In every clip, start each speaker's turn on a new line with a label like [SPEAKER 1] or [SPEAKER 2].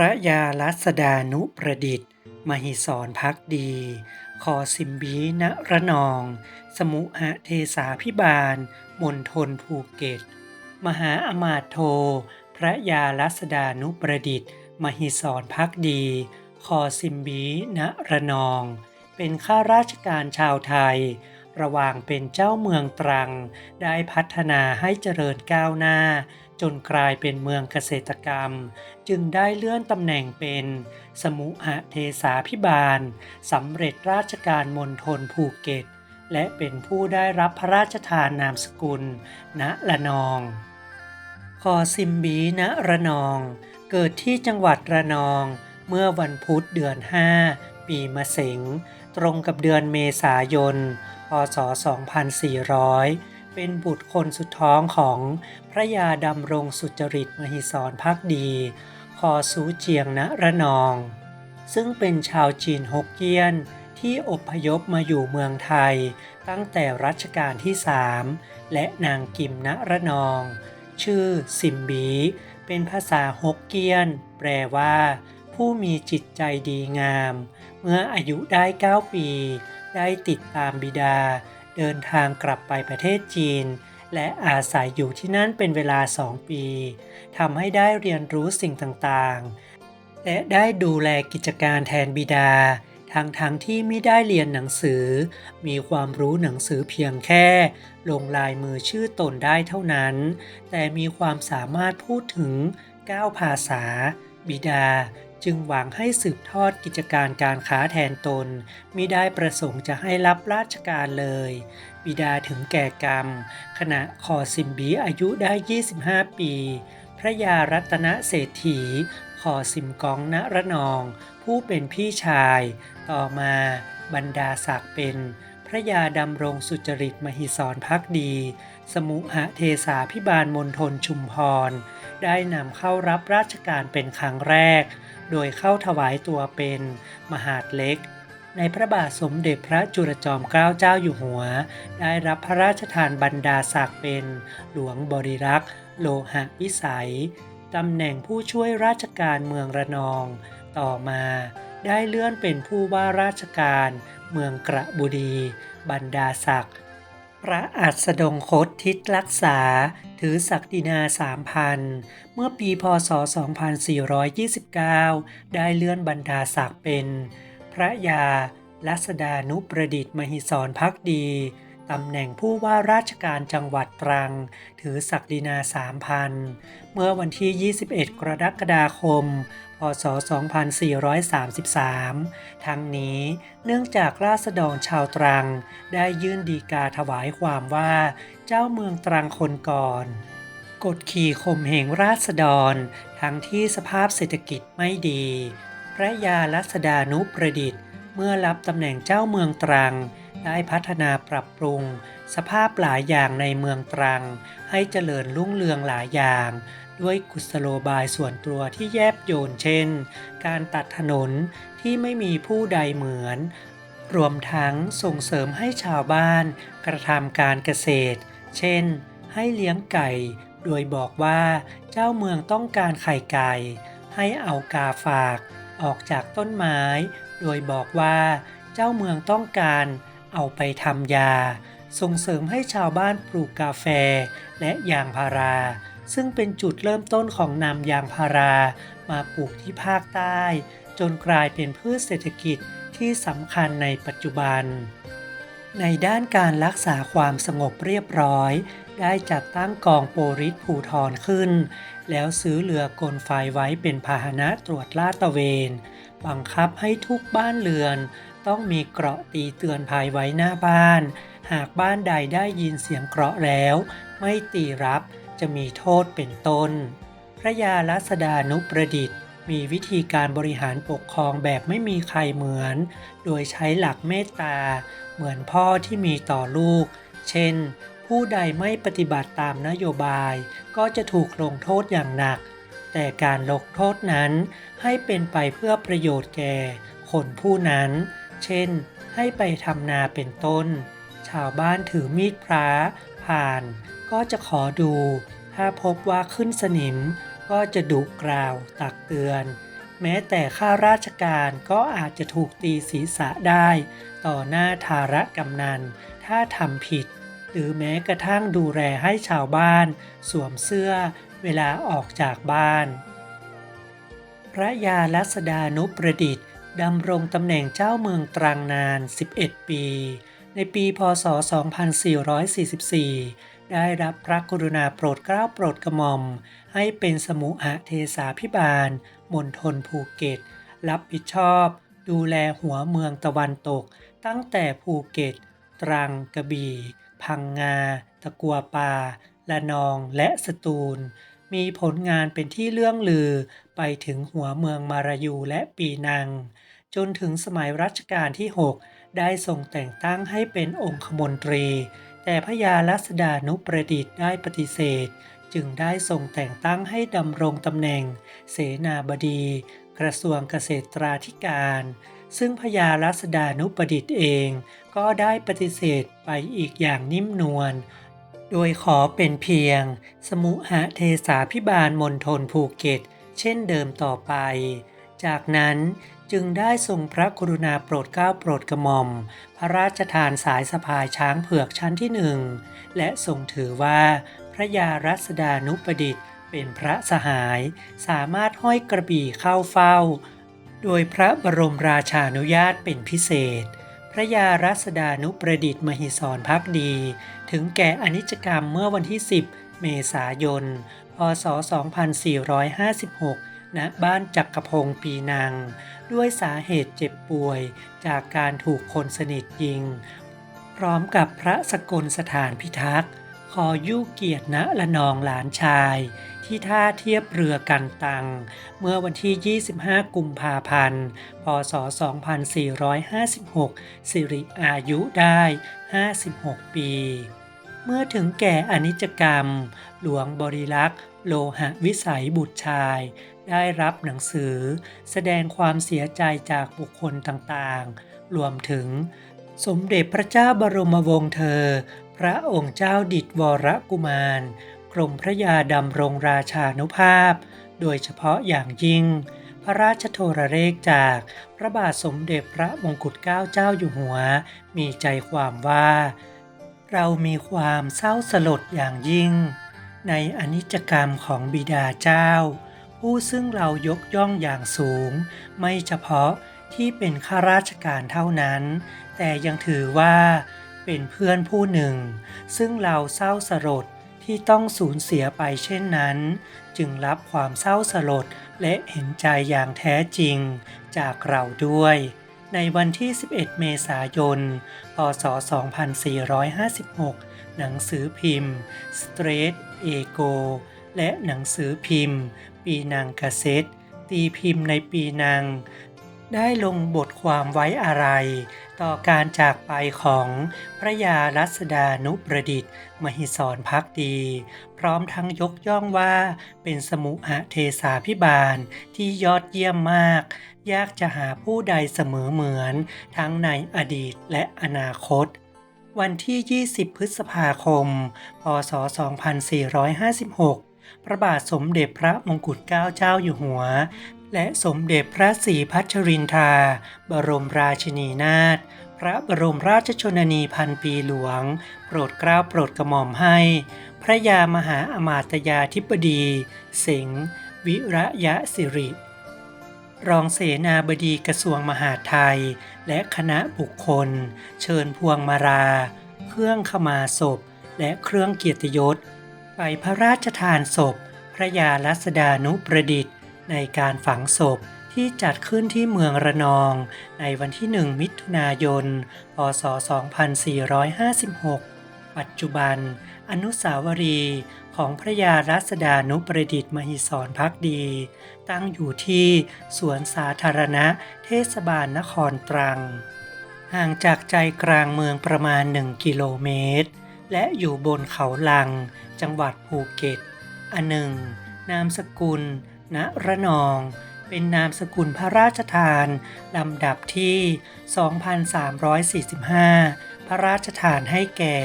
[SPEAKER 1] พระยาลัสดานุประดิษฐ์ มหิสรพักดี คอสิมบีณระนอง สมุหเทสาพิบาล มณฑลภูเก็ต มหาอมาตโท พระยาลัสดานุประดิษฐ์ มหิสรพักดี คอสิมบีณระนอง เป็นข้าราชการชาวไทย ระหว่างเป็นเจ้าเมืองตรัง ได้พัฒนาให้เจริญก้าวหน้า จนกลายเป็นเมืองเกษตรกรรม จึงได้เลื่อนตำแหน่งเป็น สมุหเทสาพิบาลสำเร็จราชการมณฑลภูเก็ต และเป็นผู้ได้รับพระราชทานนามสกุล ณละนอง คอซิมบีณระนอง เกิดที่จังหวัดระนองเมื่อวันพุธเดือน 5 ปีมะเสงตรงกับเดือนเมษายน พศ 2400 เป็นบุตรคนสุดท้องของพระยาดำรงสุจริตมหิศรพักดี คอสูเจียงณระนอง ซึ่งเป็นชาวจีนฮกเกี้ยนที่อพยพมาอยู่เมืองไทย ตั้งแต่รัชกาลที่สามและนางกิมณระนอง ชื่อซิมบี เป็นภาษาฮกเกี้ยน แปลว่า ผู้มีจิตใจดีงาม เมื่ออายุได้ 9 ปี ได้ติดตามบิดา เดินทางกลับไปประเทศจีน และอาศัยอยู่ที่นั่นเป็นเวลาสองปีทำให้ได้เรียนรู้สิ่งต่างๆ และได้ดูแลกิจการแทนบิดา ทั้งๆทที่ไม่ได้เรียนหนังสือ มีความรู้หนังสือเพียงแค่ ลงลายมือชื่อตนได้เท่านั้น แต่มีความสามารถพูดถึง 9 ภาษา บิดา จึงหวังให้สืบทอดกิจการการค้าแทนตนมิได้ประสงค์จะให้รับราชการเลย บิดาถึงแก่กรรม ขณะคอซิมบีอายุได้ 25 ปี พระยารัตนเศรษฐีคอซิมกองณระนอง ผู้เป็นพี่ชาย ต่อมาบรรดาศักดิ์เป็น พระยาดำรงสุจริตมหิศรพักดี สมุหเทสาพิบาลมณฑลชุมพร ได้นำเข้ารับราชการเป็นครั้งแรก โดยเข้าถวายตัวเป็นมหาดเล็ก ในพระบาทสมเด็จพระจุลจอมเกล้าเจ้าอยู่หัว ได้รับพระราชทานบรรดาศักดิ์เป็นหลวงบริรักษ์ โลหะวิสัยตำแหน่งผู้ช่วยราชการเมืองระนอง ต่อมาได้เลื่อนเป็นผู้ว่าราชการ เมืองกระบุรี บรรดาศักดิ์ ระอัสดงคตทิศรักษา ถือศักดินาสามพัน เมื่อปีพศ 2429 ได้เลื่อนบรรดาศักดิ์เป็น พระยาลัสดานุประดิษฐ์มหิศรพักดี ตำแหน่งผู้ว่าราชการจังหวัดตรัง ถือศักดินาสามพันเมื่อวันที่ 21 กรกฎาคม พศ 2433 ทั้งนี้เนื่องจากราษฎรชาวตรัง ได้ยื่นดีกาถวายความว่าเจ้าเมืองตรังคนก่อนกดขี่ข่มเหงราษฎร ทั้งที่สภาพเศรษฐกิจไม่ดี พระยาลัสดานุประดิษฐ์ เมื่อรับตำแหน่งเจ้าเมืองตรัง ได้พัฒนาปรับปรุง สภาพหลายอย่างในเมืองตรัง ให้เจริญรุ่งเรืองหลายอย่าง ด้วยกุศโลบายส่วนตัวที่แยบโยนเช่น การตัดถนนที่ไม่มีผู้ใดเหมือน รวมทั้งส่งเสริมให้ชาวบ้านกระทำการเกษตร เช่น ให้เลี้ยงไก่ โดยบอกว่าเจ้าเมืองต้องการไข่ไก่ ให้เอากาฝากออกจากต้นไม้ โดยบอกว่าเจ้าเมืองต้องการ เอาไปทำยา ส่งเสริมให้ชาวบ้านปลูกกาแฟและยางพารา ซึ่งเป็นจุดเริ่มต้นของนำยางพารา มาปลูกที่ภาคใต้ จนกลายเป็นพืชเศรษฐกิจที่สำคัญในปัจจุบัน ในด้านการรักษาความสงบเรียบร้อย ได้จัดตั้งกองโปริสภูทรขึ้น แล้วซื้อเรือกลไฟไว้เป็นพาหนะตรวจลาดตระเวน บังคับให้ทุกบ้านเรือน ต้องมีเกราะตีเตือนภัยไว้หน้าบ้าน หากบ้านใดได้ยินเสียงเกราะแล้ว ไม่ตีรับจะมีโทษเป็นต้น พระยาลัสดานุประดิษฐ์มีวิธีการบริหารปกครองแบบไม่มีใครเหมือน โดยใช้หลักเมตตา เหมือนพ่อที่มีต่อลูก เช่น ผู้ใดไม่ปฏิบัติตามนโยบาย ก็จะถูกลงโทษอย่างหนัก แต่การลงโทษนั้นให้เป็นไปเพื่อประโยชน์แก่คนผู้นั้น เช่น ให้ไปทำนาเป็นต้น ชาวบ้านถือมีดพระผ่าน ก็จะขอดู ถ้าพบว่าขึ้นสนิม ก็จะดุกล่าว ตักเตือน แม้แต่ข้าราชการก็อาจจะถูกตีศีรษะได้ ต่อหน้าธารกำนัน ถ้าทำผิด หรือแม้กระทั่งดูแลให้ชาวบ้าน สวมเสื้อเวลาออกจากบ้าน พระยาลัษดานุประดิษฐ์ ดำรงตำแหน่งเจ้าเมืองตรังนาน 11 ปี ในปี พศ 2444 ได้รับพระกรุณาโปรดเกล้าโปรดกระหม่อม ให้เป็นสมุหเทสาพิบาลมณฑลภูเก็ต รับผิดชอบ ดูแลหัวเมืองตะวันตก ตั้งแต่ภูเก็ต ตรังกระบี่ พังงา ตะกัวป่าละนองและสตูล มีผลงานเป็นที่เลื่องลือไปถึงหัวเมืองมารายูและปีนัง จนถึงสมัยรัชกาลที่ 6 ได้ทรงแต่งตั้งให้เป็นองคมนตรี แต่พระยาลัษดานุประดิษฐ์ได้ปฏิเสธ จึงได้ทรงแต่งตั้งให้ดำรงตำแหน่ง เสนาบดี กระทรวงเกษตราธิการ ซึ่งพญาลัษดานุประดิษฐ์เอง ก็ได้ปฏิเสธไปอีกอย่างนิ่มนวลโดยขอเป็นเพียง สมุหเทสาพิบาลมณฑลภูเก็ต เช่นเดิมต่อไป จากนั้น จึงได้ทรงพระกรุณาโปรดเกล้าโปรดกระหม่อม พระราชทานสายสะพายช้างเผือกชั้นที่หนึ่งและทรงถือว่าพระยารัศดานุประดิษฐ์ เป็นพระสหายสามารถห้อยกระบี่เข้าเฝ้า โดยพระบรมราชานุญาตเป็นพิเศษ พระยารัศดานุประดิษฐ์มหิศรพักดี ถึงแก่อนิจกรรมเมื่อวันที่ 10 เมษายน พศ 2456ณบ้านจักรพงศ์ปีนัง ด้วยสาเหตุเจ็บป่วยจากการถูกคนสนิทยิง พร้อมกับพระสกลสถานพิทักษ์ขอยุเกียรติณละนองหลานชาย ที่ท่าเทียบเรือกันตัง เมื่อวันที่ 25 กุมภาพันธ์ พศ 2456 สิริอายุได้ 56 ปี เมื่อถึงแก่อนิจกรรม หลวงบริลักษ์ โลหะวิสัยบุตรชาย ได้รับหนังสือ แสดงความเสียใจจากบุคคลต่างๆ รวมถึง สมเด็จพระเจ้าบรมวงศ์เธอ พระองค์เจ้าดิดวรกุมาร กรมพระยาดำรงราชานุภาพ โดยเฉพาะอย่างยิ่ง พระราชโทรเลขจากพระบาทสมเด็จพระมงกุฎเกล้าเจ้าอยู่หัว มีใจความว่าเรามีความเศร้าสลดอย่างยิ่ง ในอนิจกรรมของบิดาเจ้า ผู้ซึ่งเรายกย่องอย่างสูง ไม่เฉพาะที่เป็นข้าราชการเท่านั้น แต่ยังถือว่าเป็นเพื่อนผู้หนึ่ง ซึ่งเราเศร้าสลดที่ต้องสูญเสียไปเช่นนั้น จึงรับความเศร้าสลดและเห็นใจอย่างแท้จริงจากเราด้วย ในวันที่ 11 เมษายน พศ 2456 หนังสือพิมพ์ Straight Ego และหนังสือพิมพ์ ปีนังกาเซตตีพิมพ์ในปีนัง ได้ลงบทความไว้อะไร ต่อการจากไปของพระยารัศดานุประดิษฐ์ มหิศรพักดี พร้อมทั้งยกย่องว่าเป็นสมุหเทสาพิบาลที่ยอดเยี่ยมมาก ยากจะหาผู้ใดเสมอเหมือน ทั้งในอดีตและอนาคต วันที่ 20 พฤษภาคม พศ 2456 พระบาทสมเด็จพระมงกุฎเกล้าเจ้าอยู่หัว และสมเด็จพระศรีพัชรินทราบรมราชินีนาถพระบรมราชชนนีพันปีหลวง โปรดเกล้าโปรดกระหม่อมให้ พระยามหาอมาตยาธิบดี สิงห์วิระยะสิริ รองเสนาบดีกระทรวงมหาดไทย และคณะบุคคล เชิญพวงมารา เครื่องขมาศพ และเครื่องเกียรติยศ ไปพระราชทานศพ พระยาลัษดานุประดิษฐ์ ในการฝังศพที่จัดขึ้นที่เมืองระนอง ในวันที่ 1 มิถุนายน พศ 2456 ปัจจุบัน อนุสาวรีย์ของพระยารัศดานุประดิษฐ์มหิศรพักดี ตั้งอยู่ที่สวนสาธารณะเทศบาลนครตรัง ห่างจากใจกลางเมืองประมาณ 1 กิโลเมตร และอยู่บนเขาลัง จังหวัดภูเก็ต อันหนึ่ง นามสกุล ณระนองเป็นนามสกุลพระราชทาน ลำดับที่ 2345 พระราชทานให้แก่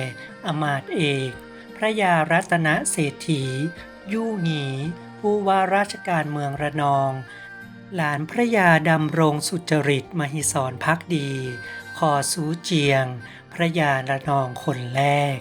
[SPEAKER 1] อมาตเอก พระยารัตนเศรษฐี ยู่หนีผู้ว่าราชการเมืองระนอง หลานพระยาดำรงสุจริตมหิศรพักดีคอสูเจียง พระยาระนองคนแรก